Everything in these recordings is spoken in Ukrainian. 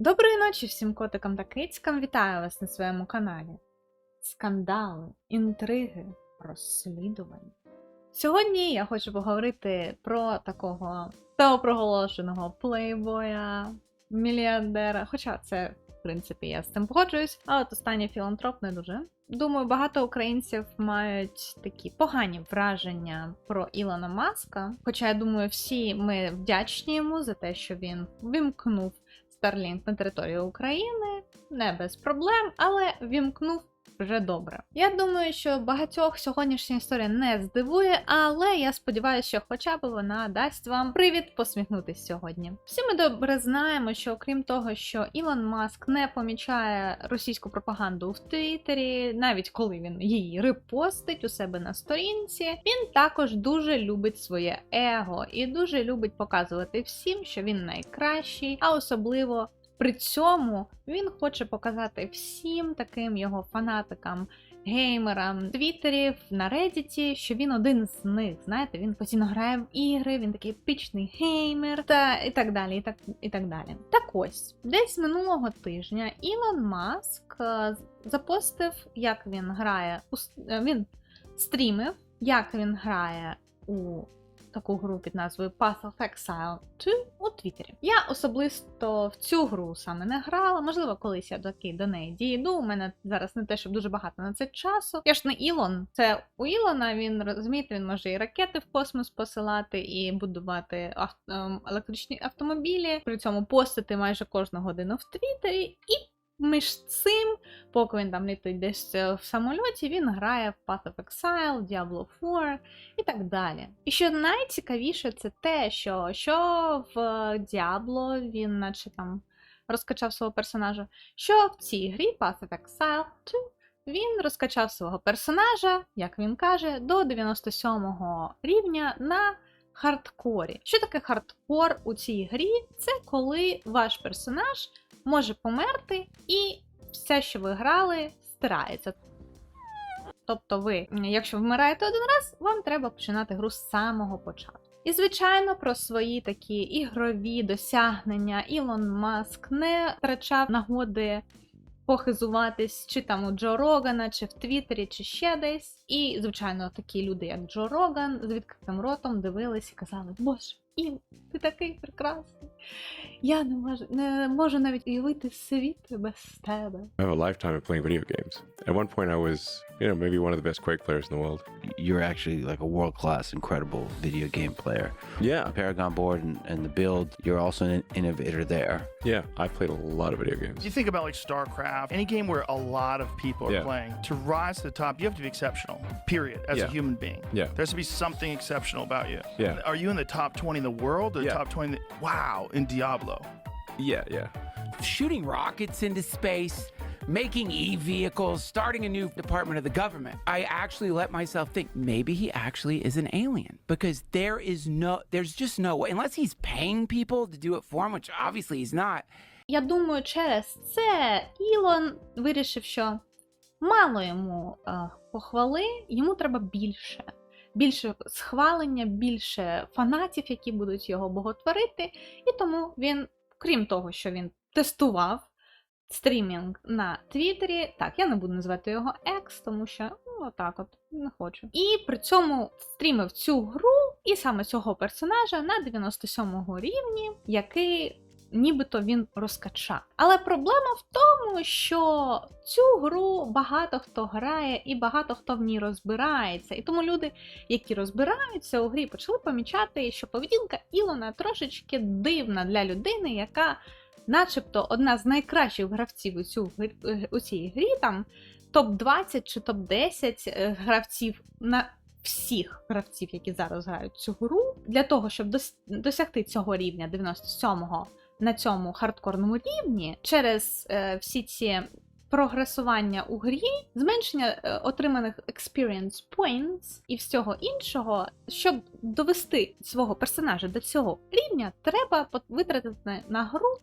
Доброї ночі всім котикам та кицькам. Вітаю вас на своєму каналі. Скандали, інтриги, розслідування. Сьогодні я хочу поговорити про такого самопроголошеного плейбоя, мільярдера. Хоча це, в принципі, я з цим погоджуюсь, а от останній філантроп не дуже. Думаю, багато українців мають такі погані враження про Ілона Маска. Хоча я думаю, всі ми вдячні йому за те, що він вимкнув Starlink на територію України, не без проблем, але вімкнув вже добре. Я думаю, що багатьох сьогоднішня історія не здивує, але я сподіваюся, що хоча б вона дасть вам привід посміхнутись сьогодні. Всі ми добре знаємо, що окрім того, що Ілон Маск не помічає російську пропаганду в Твіттері, навіть коли він її репостить у себе на сторінці, він також дуже любить своє его і дуже любить показувати всім, що він найкращий, а особливо. При цьому він хоче показати всім таким його фанатикам, геймерам, в Твіттері, на Реддіті, що він один з них. Знаєте, він постійно грає в ігри, він такий епічний геймер, та і так далі. І так, і так далі. Так ось, десь минулого тижня Ілон Маск е, запостив, як він грає е, він стрімив, як він грає у таку гру під назвою Path of Exile 2 у Твіттері. Я особисто в цю гру саме не грала. Можливо, колись я таки до неї дійду. У мене зараз не те, щоб дуже багато на це часу. Я ж не Ілон. Це у Ілона він розумієте, він може і ракети в космос посилати, і будувати ав- ем, електричні автомобілі. При цьому постити майже кожну годину в Твіттері. І між цим, поки він там літить десь е, в самольоті, він грає в Path of Exile, Diablo 4 і так далі. І що найцікавіше, це те, що, що в Diablo він наче там розкачав свого персонажа, що в цій грі Path of Exile 2 він розкачав свого персонажа, як він каже, до 97-го рівня на хардкорі. Що таке хардкор у цій грі? Це коли ваш персонаж може померти і все, що ви грали, стирається. Тобто, ви, якщо вмираєте один раз, вам треба починати гру з самого початку. І, звичайно, про свої такі ігрові досягнення Ілон Маск не втрачав нагоди похизуватись чи там у Джо Рогана, чи в Твіттері, чи ще десь. І, звичайно, такі люди, як Джо Роган, з відкритим ротом дивились і казали: Боже, Іл, ти такий прекрасний. Я не можу, не можу навіть уявити світ без тебе. I have a lifetime of playing video games. At one point, I was, you know, maybe one of the best Quake players in the world. You're actually like a world class, incredible video game player. Yeah, Paragon board and, and the build, you're also an innovator there. yeah, I've played a lot of video games. You think about like StarCraft, any game where a lot of people are Yeah. playing, to rise to the top, you have to be exceptional, period, as Yeah. a human being. Yeah. There has to be something exceptional about you. Yeah. Are you in the top 20 in the world or Yeah. top 20? In the, wow, in Diablo. Yeah, yeah. shooting rockets into space, making e vehicles, starting a new department of the government. I actually let myself think maybe he actually is an alien because there is no, there's just no way, unless he's paying people to do it for him, which obviously he's not. Я думаю, через це Ілон вирішив, що мало йому е, похвали, йому треба більше. Більше схвалення, більше фанатів, які будуть його боготворити. І тому він, крім того, що він тестував стрімінг на Твіттері, так, я не буду називати його Екс, тому що ну, отак от не хочу. І при цьому стрімив цю гру і саме цього персонажа на 97 рівні, який нібито він розкачав. Але проблема в тому, що цю гру багато хто грає і багато хто в ній розбирається. І тому люди, які розбираються у грі, почали помічати, що поведінка Ілона трошечки дивна для людини, яка, начебто, одна з найкращих гравців у, цю, у цій грі, там топ-20 чи топ-10 гравців на всіх гравців, які зараз грають цю гру, для того, щоб дос- досягти цього рівня 97-го на цьому хардкорному рівні, через е, всі ці прогресування у грі, зменшення е, отриманих experience points і всього іншого, щоб довести свого персонажа до цього рівня, треба витратити на гру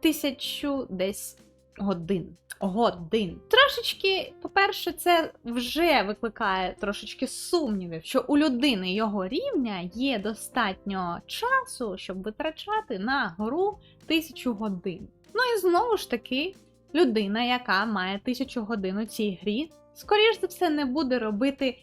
тисячу десь годин. Годин. Трошечки, по-перше, це вже викликає трошечки сумнівів, що у людини його рівня є достатньо часу, щоб витрачати на гру тисячу годин. Ну і знову ж таки, людина, яка має тисячу годин у цій грі, скоріш за все, не буде робити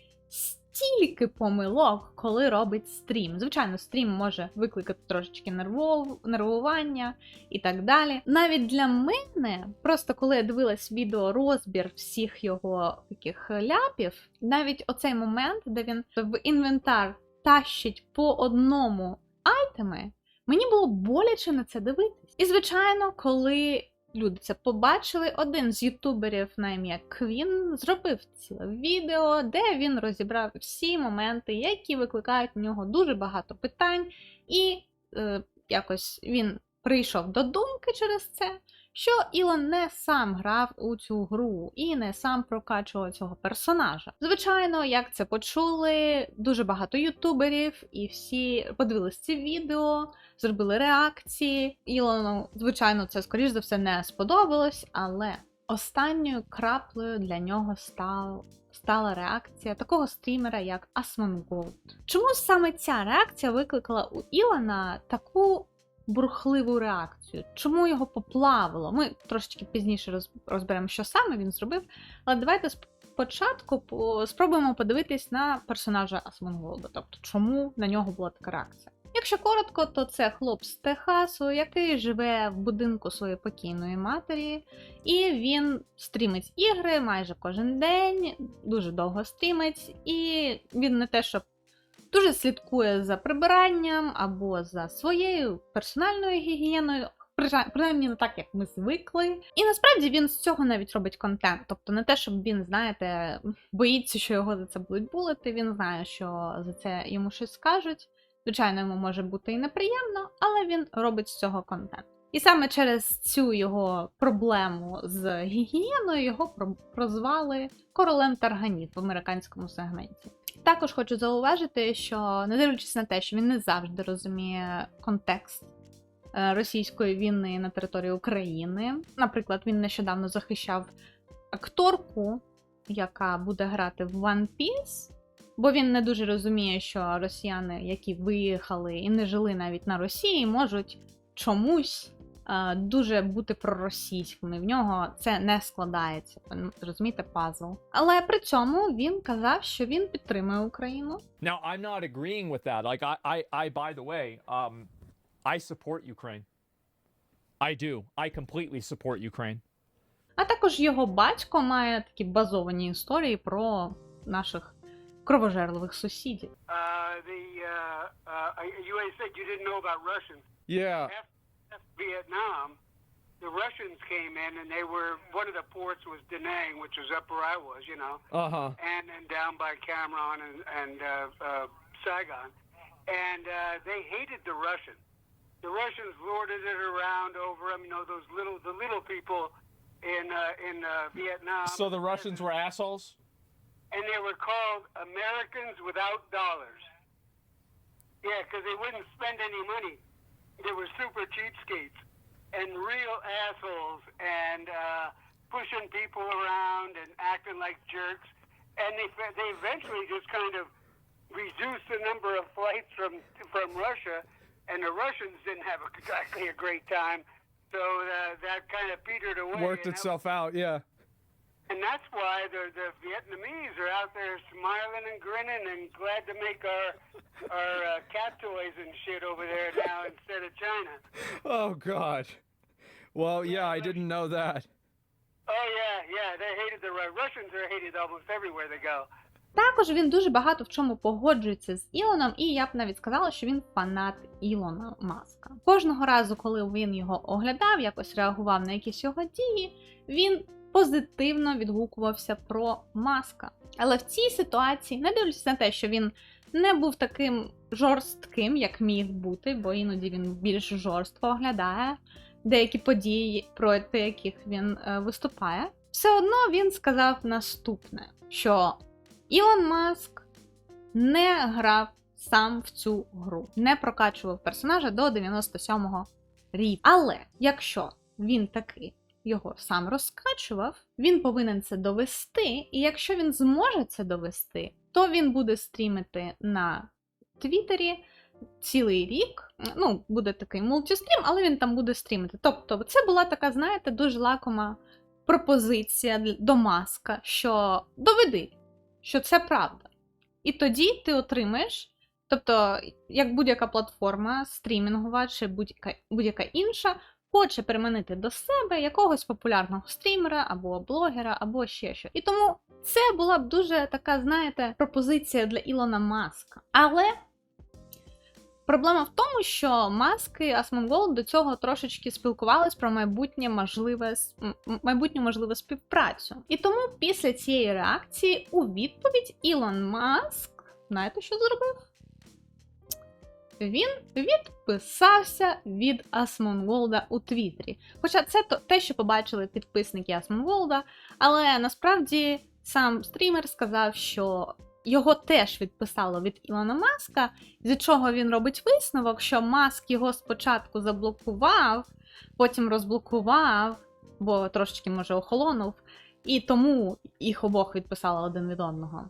стільки помилок, коли робить стрім. Звичайно, стрім може викликати трошечки нервов... нервування і так далі. Навіть для мене, просто коли я дивилась відео розбір всіх його таких ляпів, навіть оцей момент, де він в інвентар тащить по одному айтеми, мені було боляче на це дивитись. І звичайно, коли люди це побачили, один з ютуберів на ім'я Квін зробив ціле відео, де він розібрав всі моменти, які викликають в нього дуже багато питань, і е, якось він прийшов до думки через це. Що Ілон не сам грав у цю гру і не сам прокачував цього персонажа. Звичайно, як це почули, дуже багато ютуберів, і всі подивились ці відео, зробили реакції. Ілону, звичайно, це скоріш за все не сподобалось, але останньою краплею для нього став. Стала реакція такого стрімера, як Asmongold. Чому саме ця реакція викликала у Ілона таку бурхливу реакцію? Чому його поплавило? Ми трошечки пізніше роз- розберемо, що саме він зробив. Але давайте спочатку по- спробуємо подивитись на персонажа Асмонголда, тобто чому на нього була така реакція. Якщо коротко, то це хлоп з Техасу, який живе в будинку своєї покійної матері, і він стрімить ігри майже кожен день, дуже довго стрімить, і він не те, щоб дуже слідкує за прибиранням або за своєю персональною гігієною. Принаймні не так, як ми звикли. І насправді він з цього навіть робить контент. Тобто не те, щоб він, знаєте, боїться, що його за це будуть булити. Він знає, що за це йому щось скажуть. Звичайно, йому може бути і неприємно, але він робить з цього контент. І саме через цю його проблему з гігієною його про- прозвали королем тарганів в американському сегменті. Також хочу зауважити, що не дивлячись на те, що він не завжди розуміє контекст е, російської війни на території України. Наприклад, він нещодавно захищав акторку, яка буде грати в One Piece, бо він не дуже розуміє, що росіяни, які виїхали і не жили навіть на Росії, можуть чомусь дуже бути проросійськими. В нього це не складається. Розумієте, пазл. Але при цьому він казав, що він підтримує Україну. Now, I'm not agreeing with that. Like, I, I, I by the way, um, I support Ukraine. I do. I completely support Ukraine. А також його батько має такі базовані історії про наших кровожерливих сусідів. Uh, the uh, uh, you said you didn't know about Russians. Yeah. Vietnam, the Russians came in, and they were one of the ports was Da Nang, which was up where I was, you know, Uh huh. and and down by Cameron and and uh, uh, Saigon, and uh, they hated the Russians. The Russians lorded it around over them, you know, those little the little people in uh, in uh, Vietnam. So the Russians were assholes? and they were called Americans without dollars. Yeah, because they wouldn't spend any money. They were super cheapskates and real assholes and uh, pushing people around and acting like jerks. And they they eventually just kind of reduced the number of flights from from Russia, and the Russians didn't have exactly a great time. So uh, that kind of petered away. Worked itself out, yeah. And that's why the the Vietnamese are out there smiling and grinning and glad to make our our uh, cat toys and shit over there now instead of China. Oh, God. Well, yeah, I didn't know that. Oh yeah, yeah, they hated the Russians are hated almost everywhere they go. Також він дуже багато в чому погоджується з Ілоном, і я б навіть сказала, що він фанат Ілона Маска. Кожного разу, коли він його оглядав, якось реагував на якісь його дії, він позитивно відгукувався про маска. Але в цій ситуації, не дивлячись на те, що він не був таким жорстким, як міг бути, бо іноді він більш жорстко оглядає деякі події, проти яких він е, виступає, все одно він сказав наступне: що Ілон Маск не грав сам в цю гру, не прокачував персонажа до 97-го рівня. Але якщо він таки його сам розкачував, він повинен це довести. І якщо він зможе це довести, то він буде стрімити на Твіттері цілий рік. Ну, буде такий мультистрім, але він там буде стрімити. Тобто, це була така, знаєте, дуже лакома пропозиція до маска, що доведи, що це правда. І тоді ти отримаєш, тобто, як будь-яка платформа, стрімінгова чи будь-яка, будь-яка інша, хоче переманити до себе якогось популярного стрімера або блогера, або ще що. І тому це була б дуже така, знаєте, пропозиція для Ілона Маска. Але проблема в тому, що маски Асмонгол до цього трошечки спілкувались про майбутнє можливе майбутню можливу співпрацю. І тому після цієї реакції у відповідь Ілон Маск, знаєте, що зробив? Він відписався від Асмонголда у Твіттері. Хоча це те, що побачили підписники Асмонголда, але насправді сам стрімер сказав, що його теж відписало від Ілона Маска, з чого він робить висновок, що Маск його спочатку заблокував, потім розблокував, бо трошечки, може, охолонув, і тому їх обох відписало один від одного.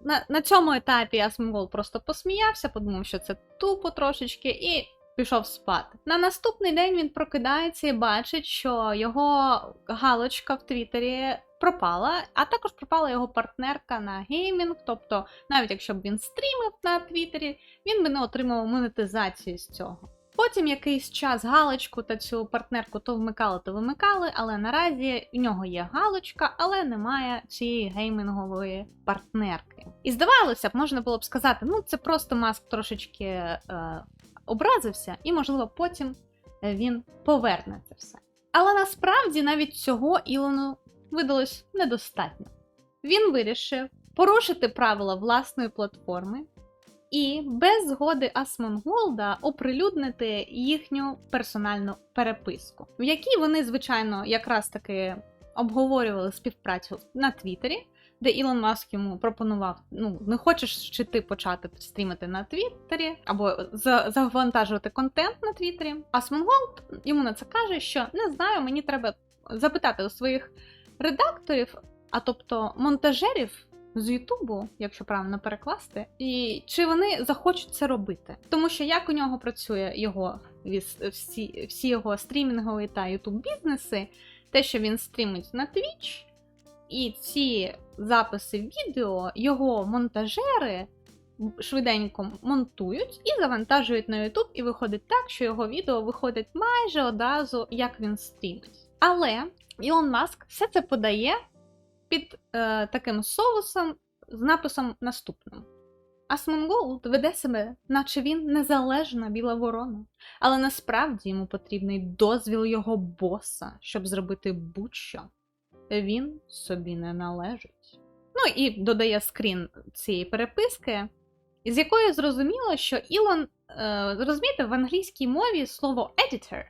На, на цьому етапі Асмонгол просто посміявся, подумав, що це тупо трошечки, і пішов спати. На наступний день він прокидається і бачить, що його галочка в Твіттері пропала, а також пропала його партнерка на геймінг. Тобто, навіть якщо б він стрімив на Твіттері, він би не отримав монетизацію з цього. Потім якийсь час галочку та цю партнерку то вмикали, то вимикали, але наразі в нього є галочка, але немає цієї геймінгової партнерки. І здавалося б, можна було б сказати, ну це просто маск трошечки е, образився, і, можливо, потім е, він поверне це все. Але насправді навіть цього Ілону видалось недостатньо. Він вирішив порушити правила власної платформи і без згоди Асмонголда оприлюднити їхню персональну переписку, в якій вони, звичайно, якраз таки обговорювали співпрацю на Твіттері, де Ілон Маск йому пропонував: ну, не хочеш чи ти почати стрімити на Твіттері, або за- завантажувати контент на Твіттері. Асмонголд йому на це каже, що не знаю, мені треба запитати у своїх редакторів, а тобто монтажерів з Ютубу, якщо правильно перекласти, і чи вони захочуть це робити. Тому що як у нього працює його всі, всі його стрімінгові та Ютуб бізнеси, те, що він стрімить на Twitch, і ці записи відео його монтажери швиденько монтують і завантажують на YouTube, і виходить так, що його відео виходить майже одразу, як він стрімить. Але Ілон Маск все це подає під е, таким соусом з написом наступним. Асмонголд веде себе, наче він незалежна біла ворона, але насправді йому потрібний дозвіл його боса, щоб зробити будь-що. Він собі не належить. Ну і додає скрін цієї переписки, з якої зрозуміло, що Ілон, е, розумієте, в англійській мові слово editor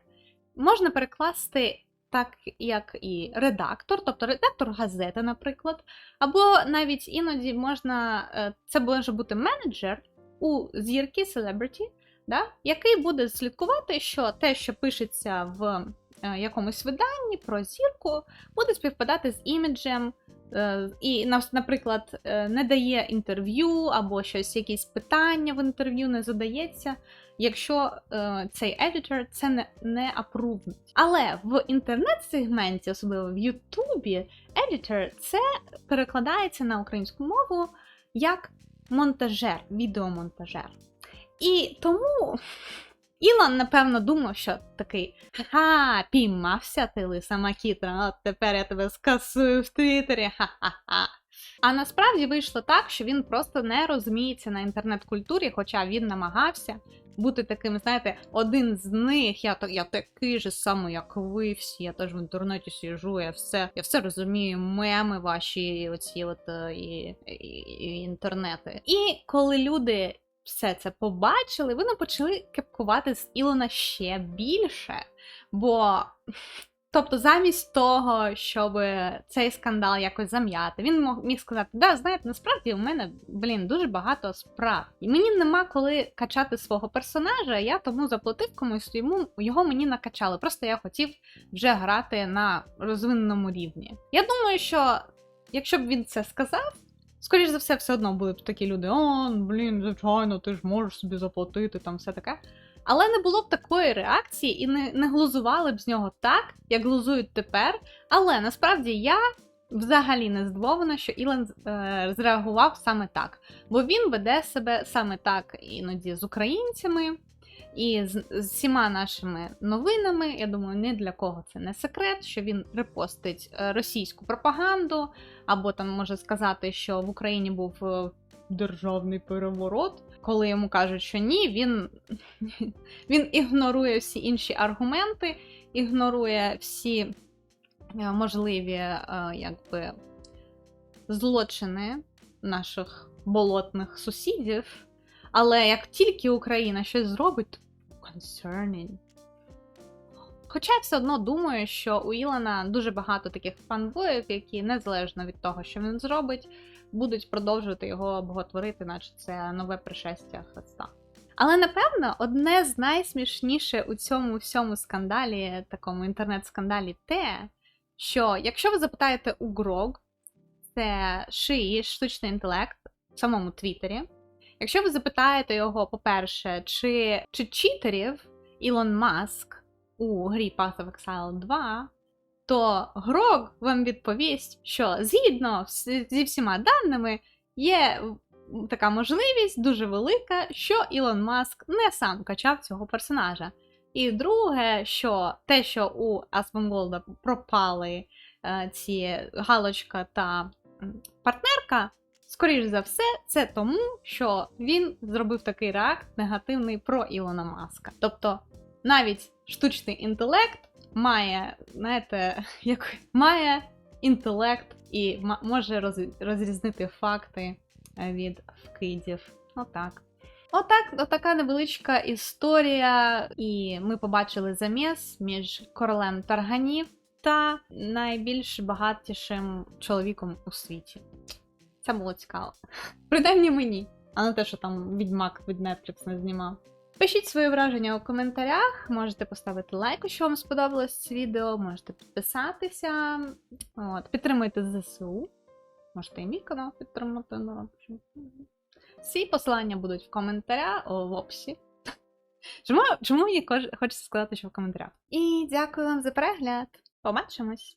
можна перекласти так, як і редактор, тобто редактор газети, наприклад, або навіть іноді можна, е, це може бути менеджер у зірки селебриті, да, який буде слідкувати, що те, що пишеться в е, якомусь виданні про зірку, буде співпадати з іміджем. е, І, наприклад, не дає інтерв'ю або щось, якісь питання в інтерв'ю не задається, якщо е, цей editor це не, не апрувнить. Але в інтернет-сегменті, особливо в Ютубі, editor це перекладається на українську мову як монтажер, відеомонтажер. І тому Ілон, напевно, думав, що такий ха, піймався ти лиса макітра, от тепер я тебе скасую в Твіттері. Ха-ха-ха. А насправді вийшло так, що він просто не розуміється на інтернет-культурі, хоча він намагався бути таким, знаєте, один з них. Я я такий же самий, як ви всі. Я теж в інтернеті сижу, я все, я все розумію, меми ваші, оці от е, і, і, і інтернети. І коли люди все це побачили, вони почали кепкувати з Ілона ще більше. Бо, тобто, замість того, щоб цей скандал якось зам'яти, він мог міг сказати: да, знаєте, насправді у мене, блін, дуже багато справ. І мені нема коли качати свого персонажа, я тому заплатив комусь йому його мені накачали. Просто я хотів вже грати на розвиненому рівні. Я думаю, що якщо б він це сказав. Скоріше за все, все одно будуть такі люди: о, блін, звичайно, ти ж можеш собі заплатити, там все таке. Але не було б такої реакції і не, не глузували б з нього так, як глузують тепер. Але насправді я взагалі не здивована, що Ілон е, зреагував саме так. Бо він веде себе саме так іноді з українцями і з, з всіма нашими новинами. Я думаю, ні для кого це не секрет, що він репостить е, російську пропаганду, або там може сказати, що в Україні був е, державний переворот. Коли йому кажуть, що ні, він, він ігнорує всі інші аргументи, ігнорує всі е, можливі е, якби, злочини наших болотних сусідів. Але як тільки Україна щось зробить, concerning. Хоча я все одно думаю, що у Ілона дуже багато таких фанбоїв, які незалежно від того, що він зробить, будуть продовжувати його боготворити, наче це нове пришестя Христа. Але напевно, одне з найсмішніше у цьому всьому скандалі, такому інтернет-скандалі, те, що якщо ви запитаєте у Грог, це шиї, штучний інтелект в самому Твіттері. Якщо ви запитаєте його, по-перше, чи, чи читерів Ілон Маск у грі Path of Exile 2, то Грог вам відповість, що згідно зі всіма даними є така можливість дуже велика, що Ілон Маск не сам качав цього персонажа. І друге, що те, що у Асмонголда пропали е, ці галочка та партнерка, скоріш за все, це тому, що він зробив такий реакт негативний про Ілона Маска. Тобто навіть штучний інтелект має, знаєте, як має інтелект і може роз- розрізнити факти е, від вкидів. Отак. Отак, отака невеличка історія, і ми побачили заміс між королем тарганів та найбільш багатішим чоловіком у світі. Це було цікаво. Принаймні мені, а не те, що там відьмак від Netflix не знімав. Пишіть свої враження у коментарях, можете поставити лайк, якщо вам сподобалось це відео, можете підписатися, от, підтримуйте ЗСУ. Можете і мій канал підтримати. Ну. Всі посилання будуть в коментарях о, в описі. Чому, чому мені хочеться сказати, що в коментарях? І дякую вам за перегляд. Побачимось!